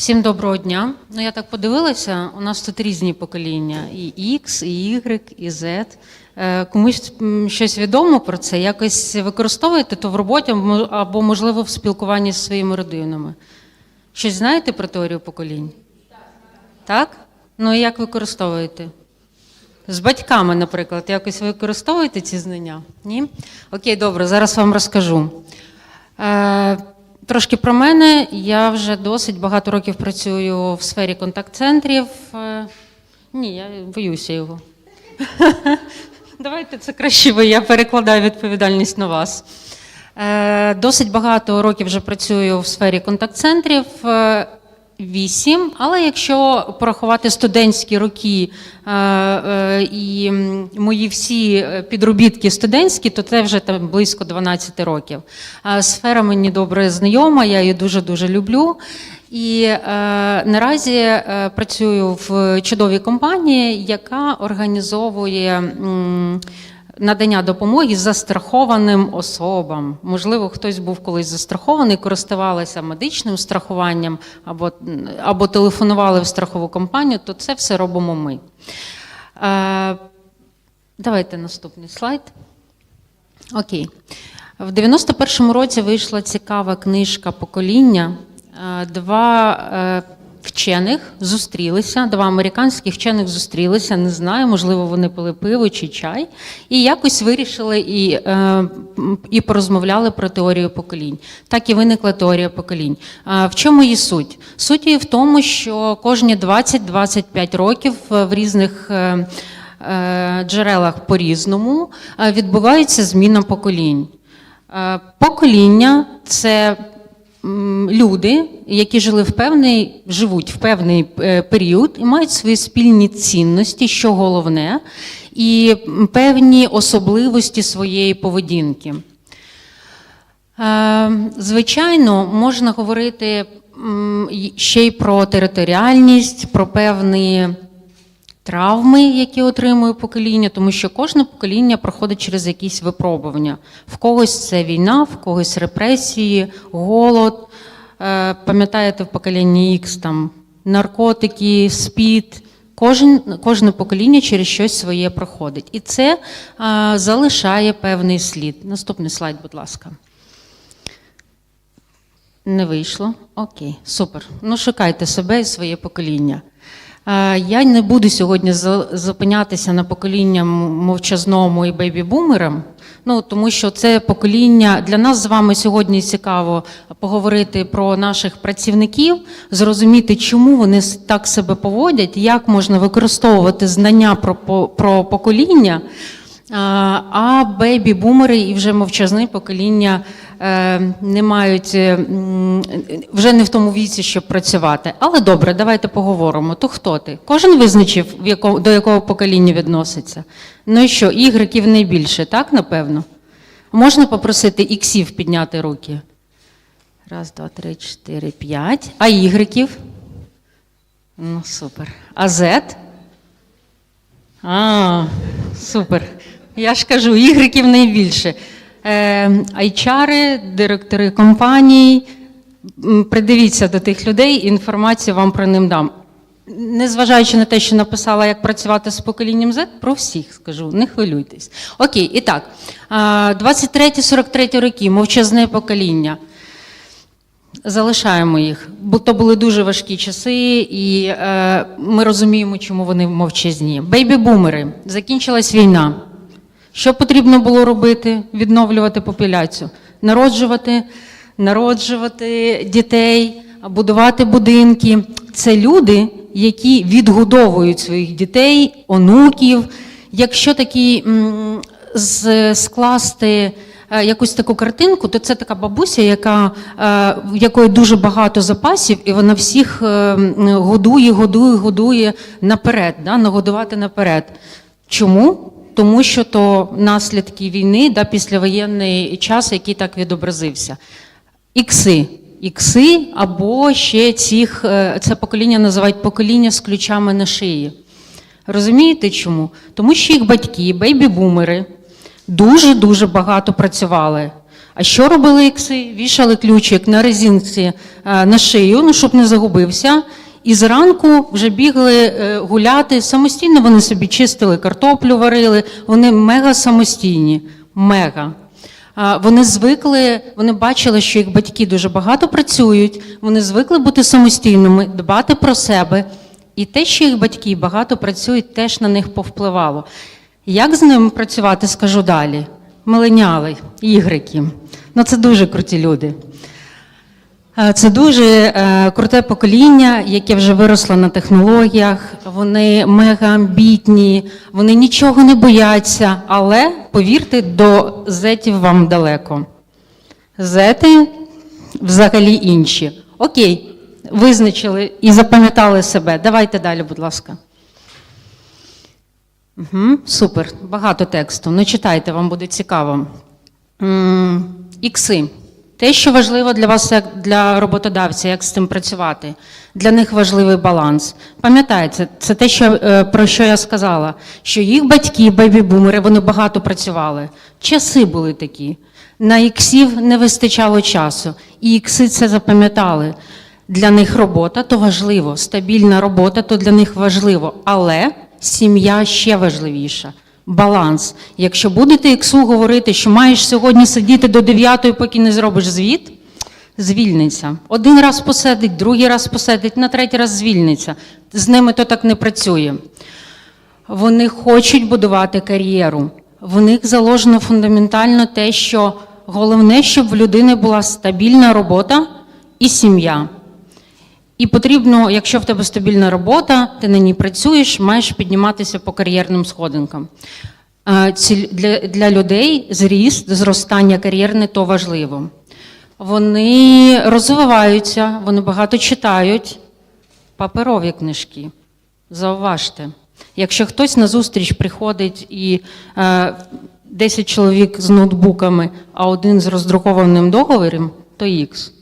Всім доброго дня. Ну я так подивилася. У нас тут різні покоління: і X, і Y, і Z. Е, Комусь щось відомо про це? Якось використовуєте то в роботі або, можливо, в спілкуванні з своїми родинами? Щось знаєте про теорію поколінь? Так? Ну і як використовуєте? З батьками, наприклад, якось використовуєте ці знання? Ні? Окей, добре, зараз вам розкажу. Е, трошки про мене. Я вже досить багато років працюю в сфері контакт-центрів. Е, ні, я боюся його. Давайте це краще, бо я перекладаю відповідальність на вас. Е, Досить багато років вже працюю в сфері контакт-центрів. Е, Вісім, але якщо порахувати студентські роки е, е, і мої всі е, підробітки студентські, то це вже там близько 12 років. Е, Сфера мені добре знайома, я її дуже дуже люблю. І е, наразі е, працюю в чудовій компанії, яка організовує. м, надання допомоги застрахованим особам. Можливо, хтось був колись застрахований, користувалися медичним страхуванням або, або телефонували в страхову компанію, то це все робимо ми. Е, давайте наступний слайд. Окей. В 91-му році вийшла цікава книжка Покоління. Е, Два е, вчених зустрілися, два американських вчених зустрілися. Не знаю, можливо, вони пили пиво чи чай, і якось вирішили і, е, і порозмовляли про теорію поколінь. Так і виникла теорія поколінь. А В чому її суть? Суть її в тому, що кожні 20-25 років е, в різних. е, е, джерелах по-різному е, відбувається зміна поколінь. Е, Покоління це люди, які жили в певний, живуть в певний е, період і мають свої спільні цінності, що головне, і певні особливості своєї поведінки. Е, Звичайно, можна говорити ще й про територіальність, про певні травми, які отримує покоління, тому що кожне покоління проходить через якісь випробування. В когось це війна, в когось репресії, голод. Е, Пам'ятаєте, в поколінні X там наркотики, спід. Кожен, кожне покоління через щось своє проходить. І це е, залишає певний слід. Наступний слайд, будь ласка. Не вийшло. Окей, супер. Ну, шукайте себе і своє покоління. Е, Я не буду сьогодні зупинятися на покоління мовчазному і бейбі-бумерам, ну тому що це покоління для нас з вами сьогодні цікаво поговорити про наших працівників, зрозуміти, чому вони так себе поводять, як можна використовувати знання про, про покоління. А, бейбі-бумери і вже мовчазне покоління е, не мають е, вже не в тому віці, щоб працювати. Але добре, давайте поговоримо. То хто ти? Кожен визначив, до якого покоління відноситься. Ну і що, ігреків найбільше, так, напевно? Можна попросити іксів підняти руки? Раз, два, три, чотири, п'ять. А ігреків? Ну, супер. А зет? А, супер. Я ж кажу, ігриків найбільше. Е, айчари, директори компаній. Придивіться до тих людей, інформацію вам про ним дам. Незважаючи на те, що написала, як працювати з поколінням Z, про всіх скажу, не хвилюйтесь. Окей, і так, 23-43 роки, мовчазне покоління. Залишаємо їх, бо то були дуже важкі часи, і е, ми розуміємо, чому вони мовчазні. Бейбі-бумери, закінчилась війна. Що потрібно було робити? Відновлювати популяцію, народжувати, народжувати дітей, будувати будинки. Це люди, які відгодовують своїх дітей, онуків. Якщо такі скласти е, якусь таку картинку, то це така бабуся, яка, е, в якої дуже багато запасів, і вона всіх е, годує, годує, годує наперед, да, нагодувати наперед. Чому? Тому що то наслідки війни, да, післявоєнний час, який так відобразився. Ікси. Ікси або ще цих, е, це покоління називають покоління з ключами на шиї. Розумієте чому? Тому що їх батьки, бейбі-бумери, дуже-дуже багато працювали. А що робили ікси? Вішали ключик на резинці е, на шию, ну, щоб не загубився. І зранку вже бігли е, гуляти. Самостійно вони собі чистили картоплю, варили. Вони мега самостійні. Мега. Вони звикли, вони бачили, що їх батьки дуже багато працюють, вони звикли бути самостійними, дбати про себе. І те, що їх батьки багато працюють, теж на них повпливало. Як з ними працювати, скажу далі. Миленяли, ігрики. Ну, це дуже круті люди. Е, Це дуже е, круте покоління, яке вже виросло на технологіях. Вони мега амбітні, вони нічого не бояться, але повірте, до зетів вам далеко. Зети взагалі інші. Окей, визначили і запам'ятали себе. Давайте далі, будь ласка. Угу, супер, багато тексту. Ну, читайте, вам буде цікаво. Ікси. Те, що важливо для вас, як для роботодавця, як з цим працювати. Для них важливий баланс. Пам'ятаєте, це те, що, е, про що я сказала, що їх батьки, бейбі-бумери, вони багато працювали. Часи були такі. На іксів не вистачало часу. І ікси це запам'ятали. Для них робота то важливо, стабільна робота то для них важливо. Але сім'я ще важливіша. Баланс. Якщо будете іксу говорити, що маєш сьогодні сидіти до 9, поки не зробиш звіт, звільниться. Один раз посадить, другий раз посадить, на третій раз звільниться. З ними то так не працює. Вони хочуть будувати кар'єру. В них заложено фундаментально те, що головне, щоб в людини була стабільна робота і сім'я. І потрібно, якщо в тебе стабільна робота, ти на ній працюєш, маєш підніматися по кар'єрним сходинкам. Е, Для, для людей зріст, зростання кар'єрне то важливо. Вони розвиваються, вони багато читають. Паперові книжки. Зауважте. Якщо хтось на зустріч приходить і е, 10 чоловік з ноутбуками, а один з роздрукованим договором, то Х.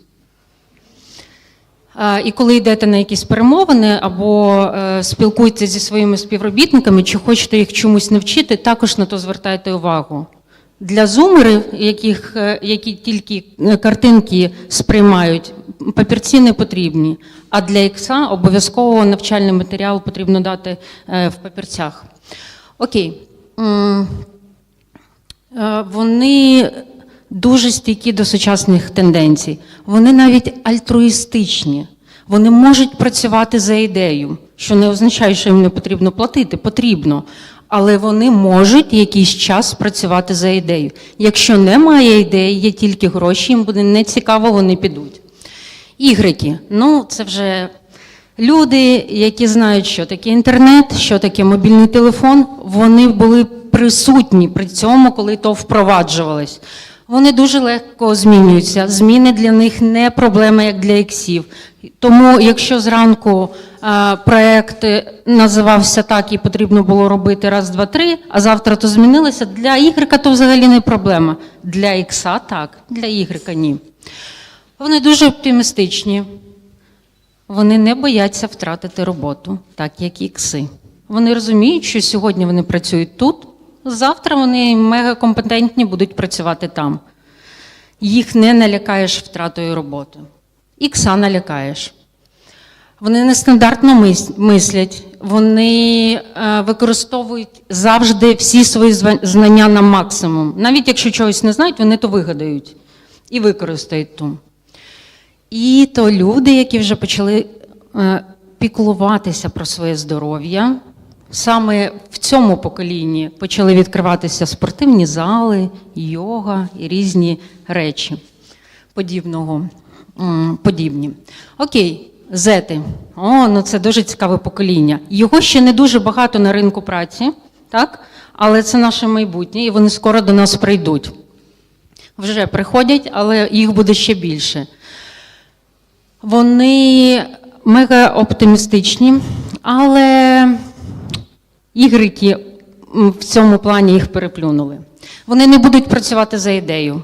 І коли йдете на якісь перемовини або е, спілкуєтеся зі своїми співробітниками, чи хочете їх чомусь навчити, також на то звертайте увагу. Для зумерів, яких, е, які тільки е, картинки сприймають, папірці не потрібні. А для ікса обов'язково навчальний матеріал потрібно дати в папірцях. Окей. Вони дуже стійкі до сучасних тенденцій. Вони навіть альтруїстичні. Вони можуть працювати за ідею, що не означає, що їм не потрібно платити, потрібно. Але вони можуть якийсь час працювати за ідею. Якщо немає ідеї, є тільки гроші, їм буде нецікаво, вони підуть. Ігрики. Ну, це вже люди, які знають, що таке інтернет, що таке мобільний телефон. Вони були присутні при цьому, коли то впроваджувалось. Вони дуже легко змінюються. Зміни для них не проблема, як для іксів. Тому, якщо зранку е, проект називався так і потрібно було робити раз, два, три, а завтра то змінилося, для ігрика то взагалі не проблема. Для ікса так, для ігрика ні. Вони дуже оптимістичні. Вони не бояться втратити роботу, так як ікси. Вони розуміють, що сьогодні вони працюють тут, завтра вони мегакомпетентні будуть працювати там. Їх не налякаєш втратою роботи. Ікса налякаєш. Вони нестандартно мислять, вони е, використовують завжди всі свої знання на максимум. Навіть якщо чогось не знають, вони то вигадають і використають то. І то люди, які вже почали е, піклуватися про своє здоров'я, саме в цьому поколінні почали відкриватися спортивні зали, йога і різні речі подібного, подібні. Окей, зети. О, ну це дуже цікаве покоління. Його ще не дуже багато на ринку праці, так? але це наше майбутнє, і вони скоро до нас прийдуть. Вже приходять, але їх буде ще більше. Вони мега оптимістичні, але ігрики в цьому плані їх переплюнули. Вони не будуть працювати за ідею.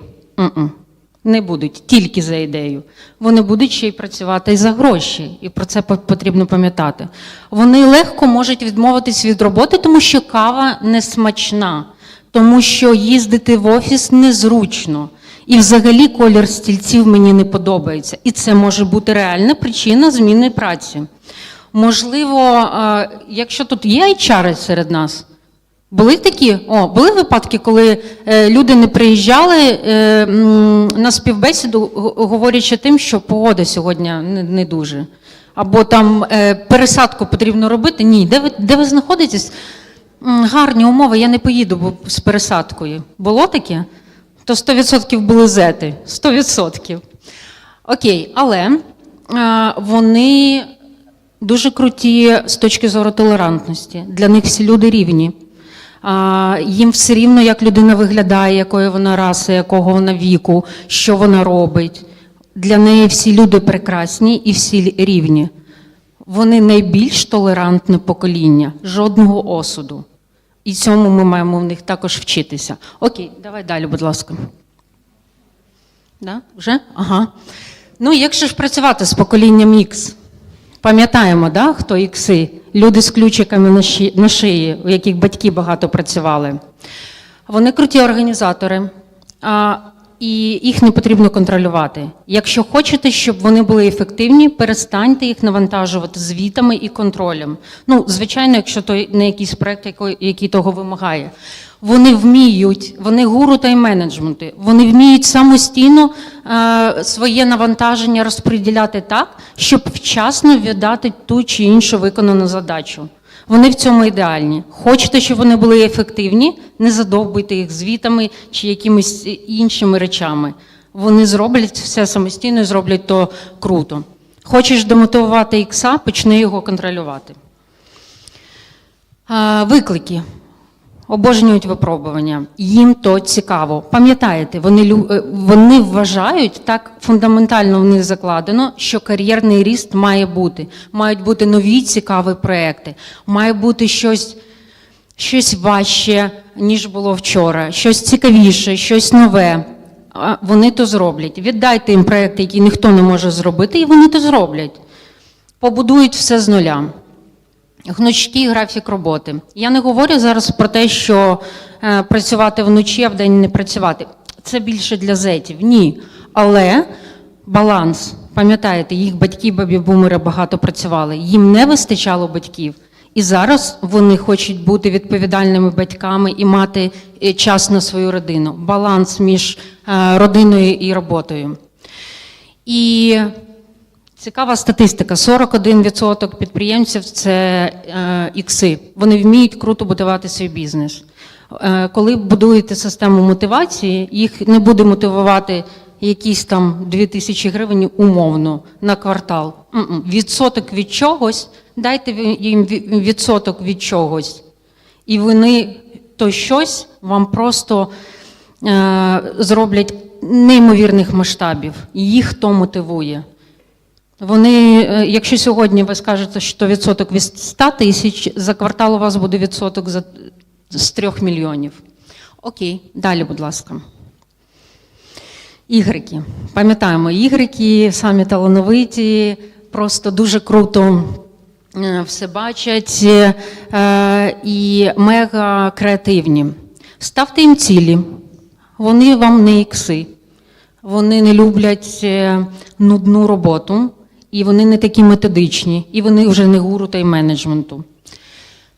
Не будуть тільки за ідею. Вони будуть ще й працювати і за гроші, і про це потрібно пам'ятати. Вони легко можуть відмовитись від роботи, тому що кава не смачна, тому що їздити в офіс незручно. І взагалі колір стільців мені не подобається. І це може бути реальна причина зміни праці. Можливо, якщо тут є HR серед нас, були такі? О, були випадки, коли е, люди не приїжджали е, на співбесіду, говорячи тим, що погода сьогодні не, дуже. Або там е, пересадку потрібно робити. Ні, де ви, де ви знаходитесь? Гарні умови, я не поїду з пересадкою. Було таке? То 100% були зети. 100%. Окей, але вони дуже круті з точки зору толерантності. Для них всі люди рівні. Їм все рівно, як людина виглядає, якої вона раси, якого вона віку, що вона робить. Для неї всі люди прекрасні і всі рівні. Вони найбільш толерантне покоління, жодного осуду. І цьому ми маємо в них також вчитися. Окей, давай далі, будь ласка. Да? Вже? Ага. Ну, як же ж працювати з поколінням X? Пам'ятаємо, да, хто ікси? Люди з ключиками на, ши, на шиї, у яких батьки багато працювали. Вони круті організатори, а, і їх не потрібно контролювати. Якщо хочете, щоб вони були ефективні, перестаньте їх навантажувати звітами і контролем. Ну, звичайно, якщо то не якийсь проект, який того вимагає. Вони вміють, вони гуру тайм-менеджменту, вони вміють самостійно е, своє навантаження розподіляти так, щоб вчасно віддати ту чи іншу виконану задачу. Вони в цьому ідеальні. Хочете, щоб вони були ефективні, не задовбуйте їх звітами чи якимись іншими речами. Вони зроблять все самостійно і зроблять то круто. Хочеш демотивувати ікса, почни його контролювати. А, Виклики. Обожнюють випробування. Їм то цікаво. Пам'ятаєте, вони, е, вони вважають, так фундаментально в них закладено, що кар'єрний ріст має бути. Мають бути нові цікаві проекти, має бути щось, щось важче, ніж було вчора, щось цікавіше, щось нове. Вони то зроблять. Віддайте їм проекти, які ніхто не може зробити, і вони то зроблять. Побудують все з нуля. Гнучкий графік роботи. Я не говорю зараз про те, що е, працювати вночі, а вдень не працювати. Це більше для зетів. Ні. Але баланс. Пам'ятаєте, їх батьки, бабі-бумери багато працювали. Їм не вистачало батьків. І зараз вони хочуть бути відповідальними батьками і мати е, час на свою родину. Баланс між е, родиною і роботою. І Цікава статистика: 41% підприємців це е, ікси. Вони вміють круто будувати свій бізнес. Е, коли будуєте систему мотивації, їх не буде мотивувати якісь там 2000 гривень умовно на квартал. Відсоток від чогось, дайте їм відсоток від чогось. І вони то щось вам просто е, зроблять неймовірних масштабів. Їх то мотивує. Вони, е, якщо сьогодні ви скажете, що відсоток від 100 тисяч, за квартал у вас буде відсоток за, з 3 мільйонів. Окей, далі, будь ласка. Ігрики. Пам'ятаємо, ігрики самі талановиті, просто дуже круто е, все бачать е, і мега креативні. Ставте їм цілі. Вони вам не ікси. Вони не люблять нудну роботу, і вони не такі методичні, і вони вже не гуру та й менеджменту.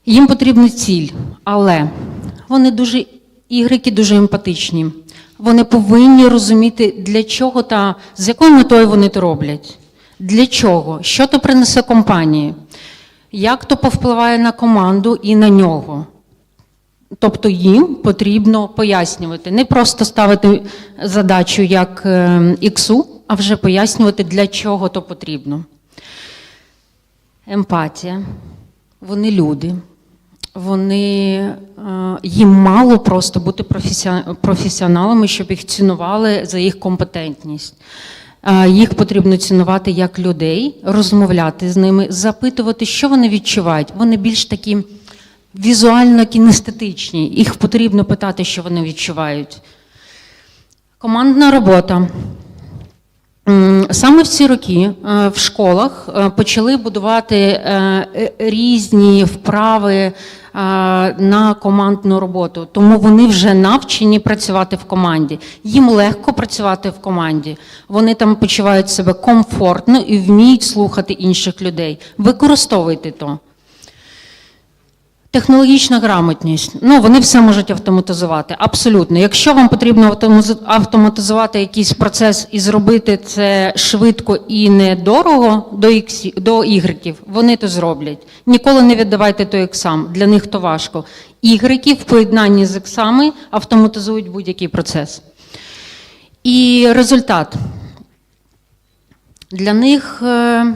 Їм потрібна ціль, але вони дуже ігрики дуже емпатичні. Вони повинні розуміти, для чого та з якою метою вони це роблять. Для чого? Що то принесе компанії? Як то повпливає на команду і на нього? Тобто їм потрібно пояснювати, не просто ставити задачу як е, іксу, а вже пояснювати, для чого то потрібно. Емпатія. Вони люди. Вони, е, їм мало просто бути професіоналами, щоб їх цінували за їх компетентність. Е, Їх потрібно цінувати як людей, розмовляти з ними, запитувати, що вони відчувають. Вони більш такі візуально кінестетичні. Їх потрібно питати, що вони відчувають. Командна робота. Саме в ці роки е, в школах е, почали будувати е, різні вправи на командну роботу, тому вони вже навчені працювати в команді. Їм легко працювати в команді. Вони там почувають себе комфортно і вміють слухати інших людей. Використовуйте то. Технологічна грамотність. Ну, вони все можуть автоматизувати. Абсолютно. Якщо вам потрібно автоматизувати якийсь процес і зробити це швидко і недорого до до ігреків, вони то зроблять. Ніколи не віддавайте то іксам. Для них то важко. Ігреки в поєднанні з іксами автоматизують будь-який процес. І результат. Для них е,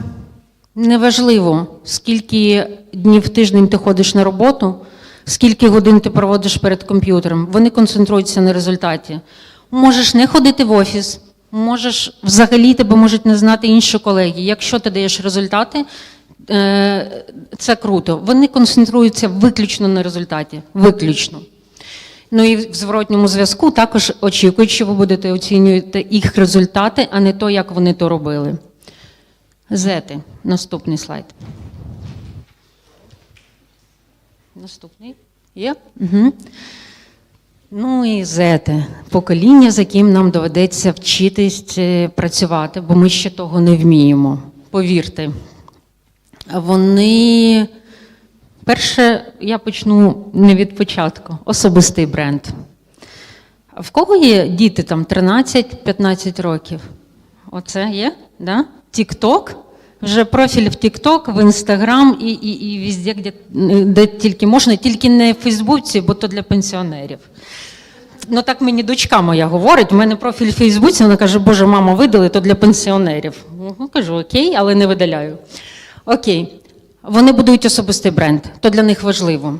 неважливо, скільки днів в тиждень ти ходиш на роботу, скільки годин ти проводиш перед комп'ютером. Вони концентруються на результаті. Можеш не ходити в офіс, можеш взагалі тебе можуть не знати інші колеги. Якщо ти даєш результати, е, це круто. Вони концентруються виключно на результаті. Виключно. Ну і в зворотньому зв'язку також очікують, що ви будете оцінювати їх результати, а не то, як вони то робили. Зети. Наступний слайд. Наступний. Є? Угу. Ну і зети. Покоління, з яким нам доведеться вчитись е, працювати, бо ми ще того не вміємо. Повірте. Вони. Перше, я почну не від початку. Особистий бренд. В кого є діти там 13-15 років? Оце є? Да? Тік-ток? Вже профіль в Тік-Ток, в Інстаграм і, і, і везде, де, де тільки можна, тільки не в Фейсбуці, бо то для пенсіонерів. Ну так мені дочка моя говорить, у мене профіль в Фейсбуці, вона каже, Боже, мамо, видали, то для пенсіонерів. Ну, кажу, окей, але не видаляю. Окей. Вони будують особистий бренд, то для них важливо.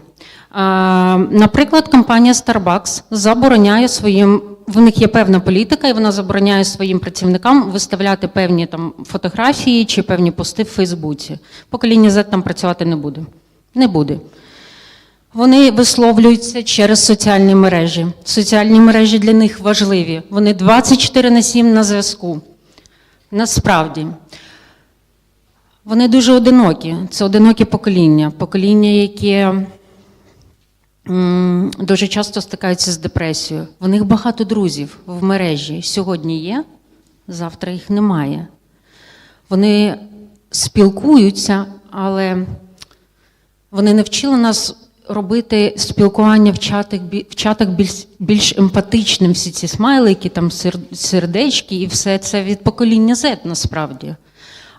Наприклад, компанія Starbucks забороняє своїм, в них є певна політика, і вона забороняє своїм працівникам виставляти певні там фотографії чи певні пости в Фейсбуці. Покоління Z там працювати не буде. Не буде. Вони висловлюються через соціальні мережі. Соціальні мережі для них важливі. Вони 24 на 7 на зв'язку. Насправді. Вони дуже одинокі. Це одинокі покоління. Покоління, яке дуже часто стикаються з депресією. В них багато друзів в мережі. Сьогодні є, завтра їх немає. Вони спілкуються, але вони не вчили нас робити спілкування в чатах, в чатах більш, більш емпатичним. Всі ці смайлики, там сердечки і все це від покоління Z насправді.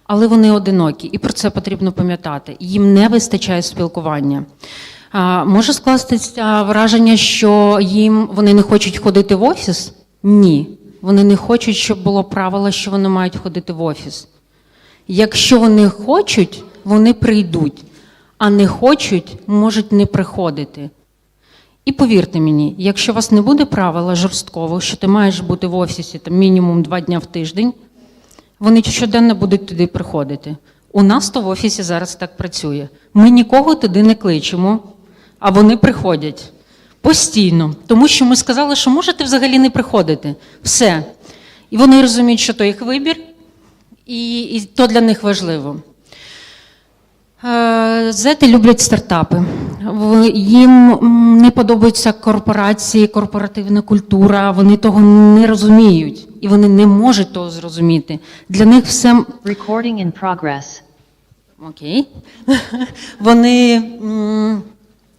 Але вони одинокі, і про це потрібно пам'ятати. Їм не вистачає спілкування. Може скластися враження, що їм вони не хочуть ходити в офіс? Ні. Вони не хочуть, щоб було правило, що вони мають ходити в офіс. Якщо вони хочуть, вони прийдуть, а не хочуть, можуть не приходити. І повірте мені, якщо у вас не буде правила жорсткового, що ти маєш бути в офісі там, мінімум два дня в тиждень, вони щоденно будуть туди приходити. У нас то в офісі зараз так працює. Ми нікого туди не кличемо, а вони приходять постійно. Тому що ми сказали, що можете взагалі не приходити. Все. І вони розуміють, що то їх вибір, і, і то для них важливо. Е, Зети люблять стартапи. Їм не подобаються корпорації, корпоративна культура. Вони того не розуміють і вони не можуть того зрозуміти. Для них все Recording in progress. окей. Вони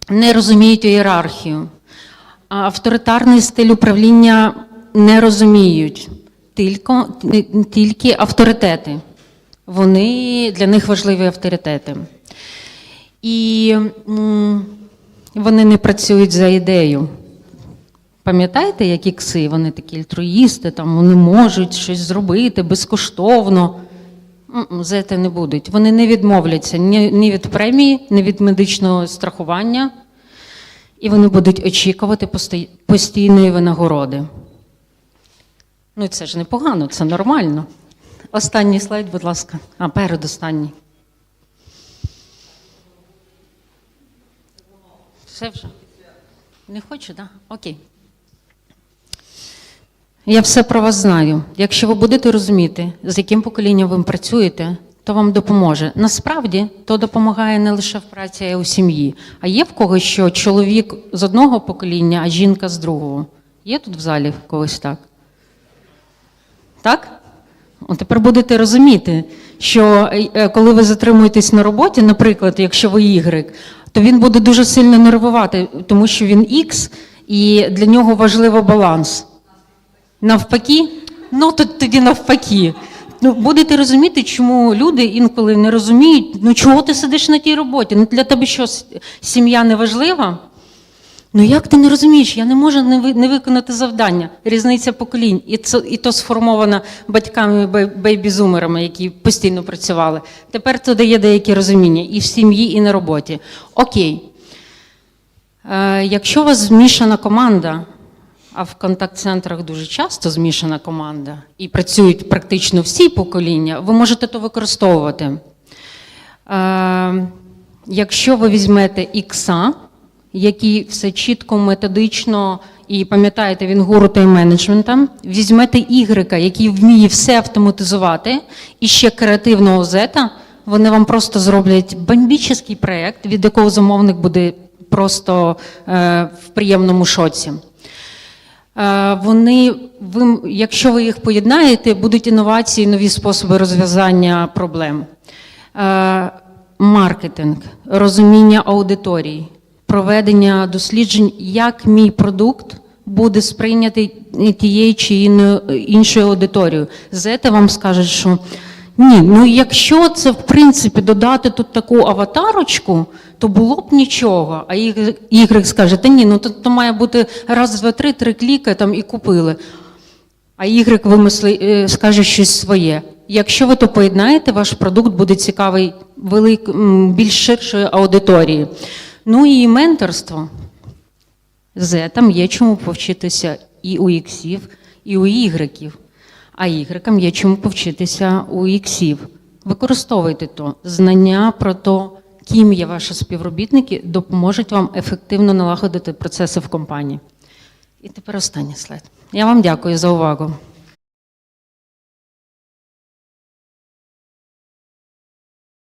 не розуміють ієрархію. Авторитарний стиль управління не розуміють. Тільки, тільки авторитети. Вони для них важливі авторитети. І вони не працюють за ідею. Пам'ятаєте, які кси? Вони такі альтруїсти, там вони можуть щось зробити безкоштовно. За це не будуть. Вони не відмовляться ні від премії, ні від медичного страхування, і вони будуть очікувати постійної винагороди. Ну, це ж непогано, це нормально. Останній слайд, будь ласка. А, передостанній. Все вже? Не хочу, так? Да? Окей. Я все про вас знаю. Якщо ви будете розуміти, з яким поколінням ви працюєте, то вам допоможе. Насправді то допомагає не лише в праці, а й у сім'ї. А є в когось, що чоловік з одного покоління, а жінка з другого. Є тут в залі когось так? Так? От тепер будете розуміти, що е, коли ви затримуєтесь на роботі, наприклад, якщо ви Y, то він буде дуже сильно нервувати, тому що він X, і для нього важливо баланс. Навпаки? Ну, то тоді навпаки. Ну, будете розуміти, чому люди інколи не розуміють, ну чого ти сидиш на тій роботі? Ну для тебе що, сім'я не важлива? Ну як ти не розумієш? Я не можу не, ви- не виконати завдання. Різниця поколінь. І, це, і то сформовано батьками бей- бейбізумерами, які постійно працювали. Тепер це дає деякі розуміння і в сім'ї, і на роботі. Окей. Е, якщо у вас змішана команда, а в контакт-центрах дуже часто змішана команда, і працюють практично всі покоління, ви можете то використовувати. Е, якщо ви візьмете ікса, який все чітко, методично, і пам'ятаєте, він гуру тайм-менеджмента, візьмете Y, який вміє все автоматизувати, і ще креативного зета, вони вам просто зроблять бомбічний проєкт, від якого замовник буде просто е, в приємному шоці. Е, Вони, ви, якщо ви їх поєднаєте, будуть інновації, нові способи розв'язання проблем. Е, Маркетинг, розуміння аудиторій, проведення досліджень, як мій продукт буде сприйнятий тією чи іншою аудиторією. Зете вам скажуть, що ні, ну якщо це в принципі додати тут таку аватарочку, то було б нічого. А Y скаже, та ні, ну то, то має бути раз, два, три, три кліки там і купили. А Y вимисли, е, скаже щось своє. Якщо ви то поєднаєте, ваш продукт буде цікавий велик, більш ширшої аудиторії. Ну і менторство. З там є чому повчитися і у іксів, і у ігреків. А ігрекам є чому повчитися у іксів. Використовуйте то. Знання про то, ким є ваші співробітники, допоможуть вам ефективно налагодити процеси в компанії. І тепер останній слайд. Я вам дякую за увагу.